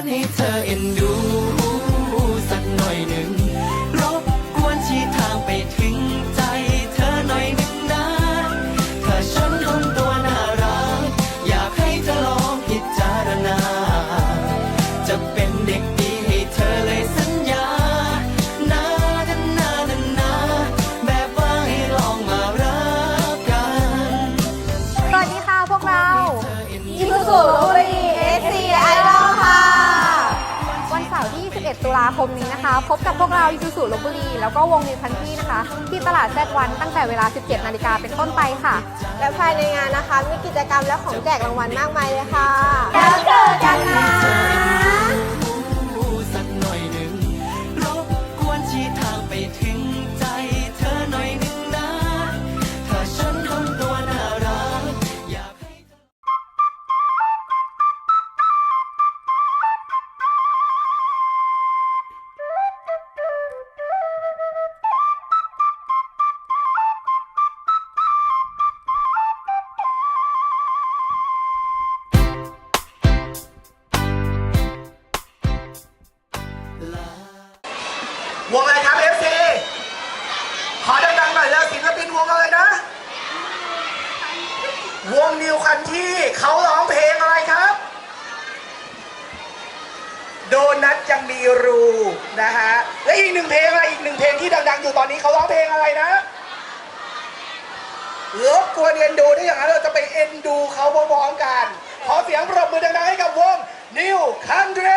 อนให้เธอเอ็นดู ตุลาคมนี้นะคะ พบกับพวกเราอิซุสุลบบุรี แล้วก็วงนิวพันที่นะคะ ที่ตลาดแซดวันตั้งแต่เวลา 17 นาฬิกาเป็นต้นไปค่ะ และภายในงานนะคะ มีกิจกรรมและของแจกรางวัลมากมายเลยค่ะ แล้วเจอกันนะ วงอะไรครับเอฟซีขอดังๆหน่อยเลยศิลปินวงอะไรนะ วงนิวคันที่เขาร้องเพลงอะไรครับ โดนัทจังมีรูนะฮะและอีกหนึ่งเพลงอะไรอีกหนึ่งเพลงที่ดัง ๆ อยู่ตอนนี้เขาร้องเพลงอะไรนะรบกวนเอ็นดูได้อย่างนั้นเราจะไปเอ็นดูเขาพร้อมๆกัน ขอเสียงปรบมือดังๆให้กับวงนิวคันเทร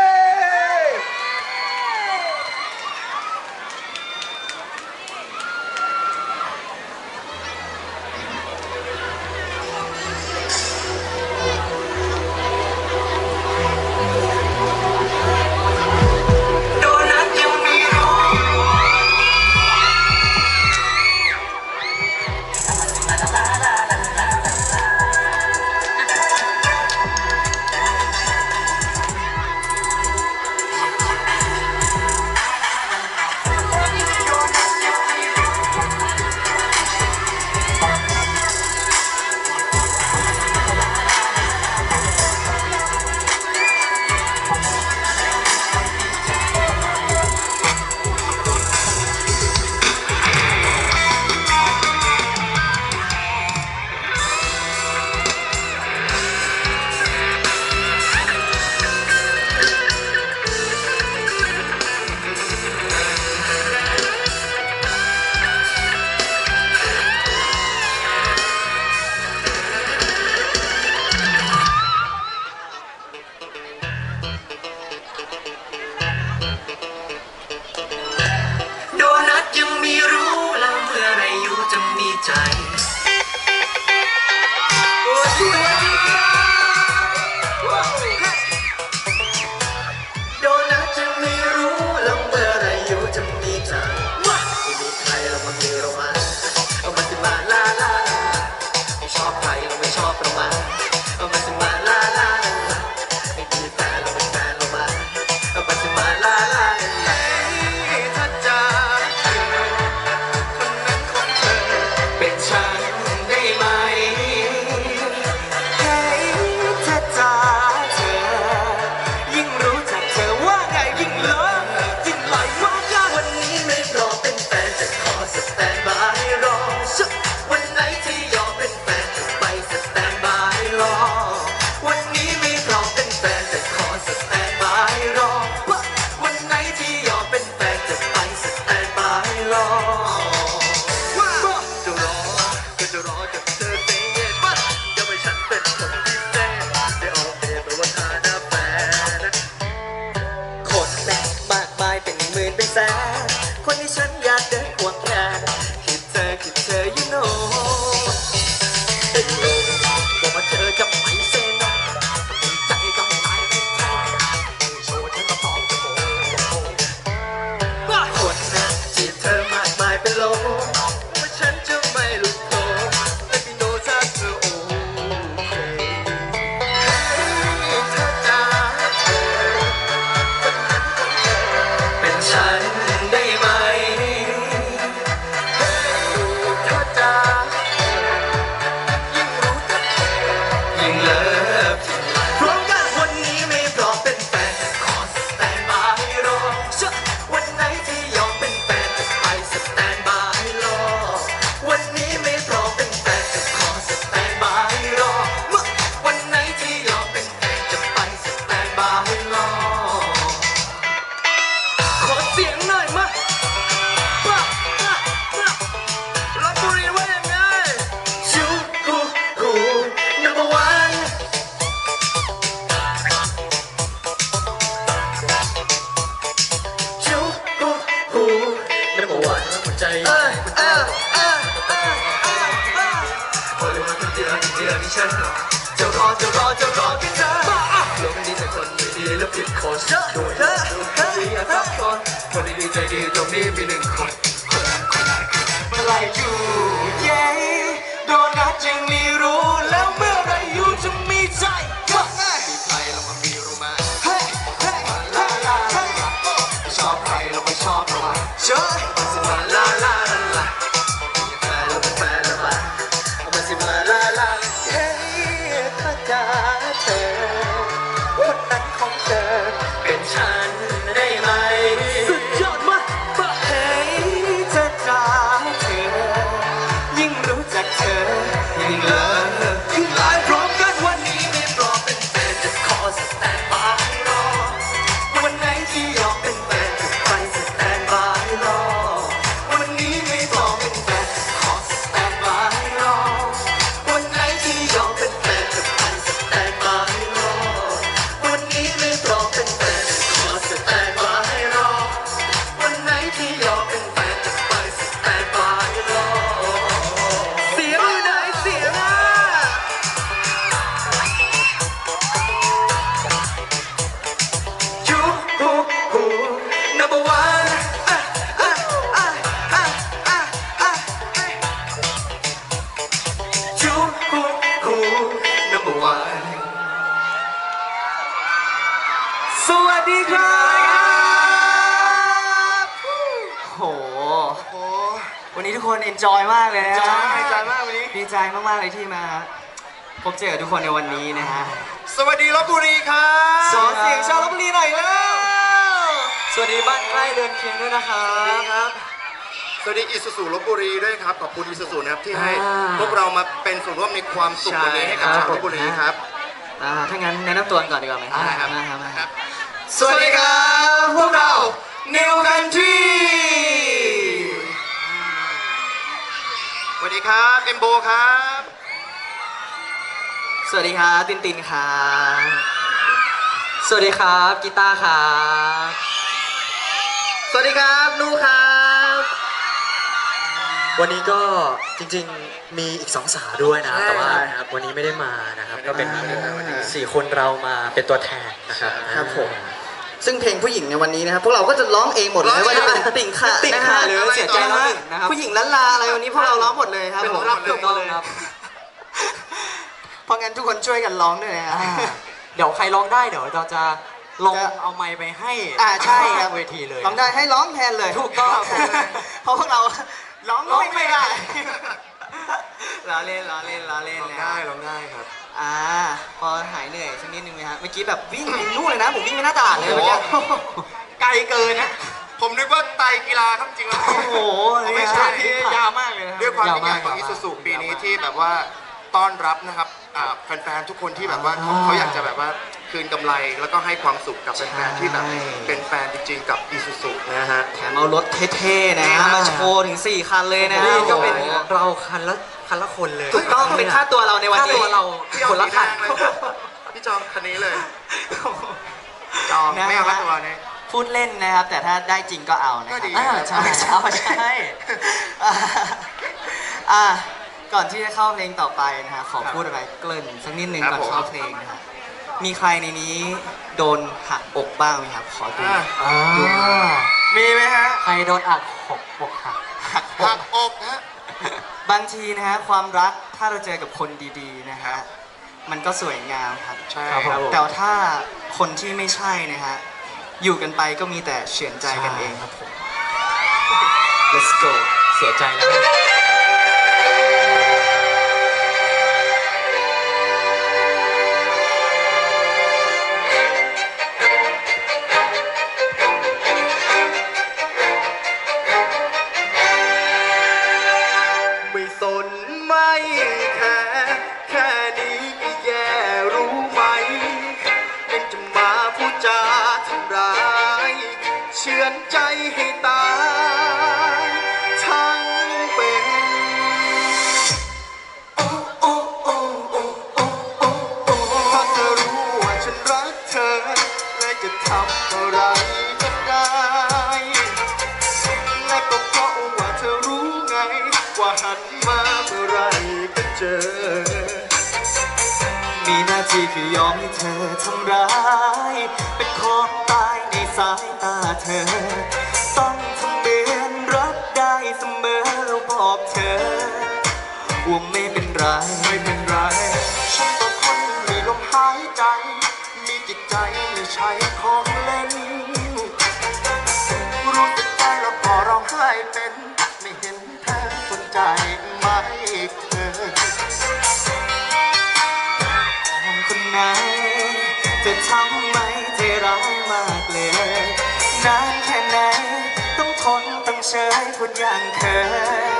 ใจ who who number one สวัสดีครับโหวันนี้ทุกคนเอนจอยมากเลยนะใช่ใจมากวันนี้ ดีใจมากๆเลยที่มาพบเจอกับทุกคนในวันนี้นะฮะสวัสดีลบบุรีครับสอนเสียงชาวลบบุรีหน่อยแล้ว สวัสดีบ้านใกล้เดินเคียงด้วยนะครับ ครับ สวัสดีอิสุสุลบบุรีด้วยครับขอบคุณอิสุสุนะครับที่ให้อ่า พวกเรามาเป็นส่วนร่วมในความสุขวันนี้ให้กับใช่ชาวลบบุรีครับ อ่าถ้างั้นแนะนำตัวกันก่อนดีกว่าไหมได้ครับ มาครับมาครับ สวัสดีครับพวกเรา New Country สวัสดีครับเอมโบครับสวัสดีครับตินตินครับสวัสดีครับกีตาร์ครับสวัสดีครับนูครับ วันนี้ก็จริงๆมีอีกสองสาวด้วยนะใช่แต่ว่าครับวันนี้ไม่ได้มานะครับ ก็เป็นไม่ได้มาวันนี้สี่คนเรามาเป็นตัวแทนนะครับครับผมซึ่งเพลงผู้หญิงในวันนี้นะครับพวกเราก็จะร้องเองหมดเลยไม่ว่าจะเป็นติ่งค่ะติ่งนะค่ะฮะหรือเสียใจแล้วหนึ่งนะครับผู้หญิงล้านลาอะไรวันนี้พวกเราร้องหมดเลยครับเป็นผมรับถูกต้องเลยครับเพราะงั้นทุกคนช่วยกันร้องด้วยนะฮะเดี๋ยวใครร้องได้เดี๋ยวเราจะลงจะเอาไมค์ไปให้อ่าใช่ครับเวทีเลยร้องได้ให้ร้องแทนเลยถูกต้องเพราะพวกเรา ร้องร้องไม่ไม่ได้ได้ล้อเล่นล้อเล่นล้อเล่นลองนะได้ลองได้ครับ อ่า พอหายเหนื่อยสักนิดนึงไหมฮะเมื่อกี้แบบวิ่งไปนู่นเลยนะ ผมวิ่งไปหน้าตลาดเลยเมื่อกี้ไกลเกินนะ ผมนึกว่าไตรกีฬาครับจริงๆแล้ว โอ้โหไม่ใช่ ที่ยาวมากเลยนะด้วยความยาวยิ่งใหญ่มากของอิสุสุปีนี้ที่แบบว่าต้อนรับนะครับอ่าแฟนๆทุกคนที่แบบว่าเขาเขาอยากจะแบบว่า คืนกำไรแล้วก็ให้ความสุขกับแฟนๆที่แบบเป็นแฟนจริงๆกับอิสุสุนะฮะ แถมเอารถเท่ๆนะ มาโชว์ถึง 4 คันเลยนะนี่ก็เป็นโอ้โหเราคันละคันละคนเลยถูกต้องเป็นค่าตัวเราในวันค่านี้ ตัวเราพี่เอาคนละสีคันแดงเลยพี่จองคันนี้เลย จองนะไม่เอาค่าตัวเนี่ยพูดเล่นนะครับ แต่ถ้าได้จริงก็เอานะคก็รับดีอ่าใช่เอาใช่อ่าอ่าก่อนที่จะเข้าเพลงต่อไปนะฮะขอพูดอะไรเกริ่นสักนิดนึงครับก่อนผม เข้าเพลงนะฮะ มีใครในนี้โดนหักอกบ้างไหมครับ ขอดูอ่าอ่ามีไหมฮะใครโดนอักหกปกหัก หักอหักกอกฮะ บางทีนะฮะความรักถ้าเราเจอกับคนดีๆนะฮะมันก็สวยงามครับใช่ครับผม แต่ว่าถ้าคนที่ไม่ใช่นะฮะอยู่กันไปก็มีแต่เฉือนใจกันเองครับผม let's go เสียใจแล้ว จอ มีหน้าที่คือยอมให้เธอทำร้าย เป็นของตายในสายตาเธอ ต้องทำเหมือนรักได้เสมอแล้วบอกเธอว่าไม่เป็นไร จะทำไมใจร้ายมากเลย นานแค่ไหน ต้องทนต้องเชยพูดอย่างเคย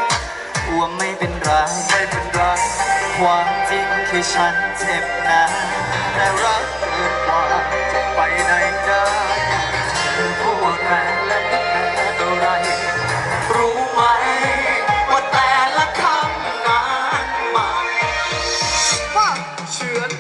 ว่าไม่เป็นไรไม่เป็นไรความจริงคือฉันเจ็บนะแต่รักเกินกว่าจะไปไหนได้พูดแรงและพูดแรงอะไรรู้ไหมว่าแต่ละคำนั้นมาเชื่อ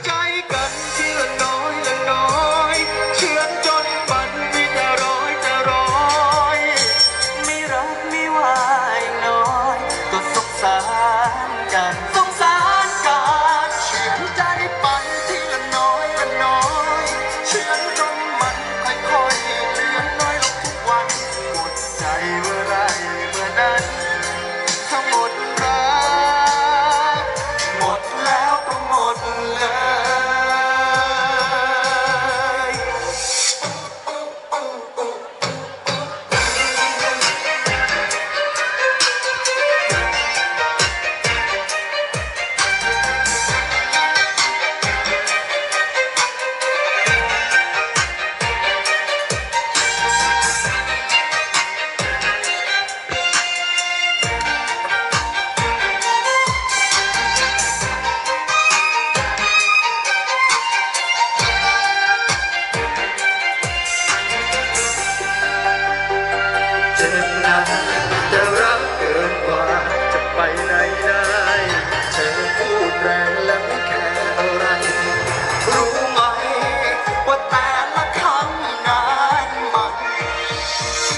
Bye.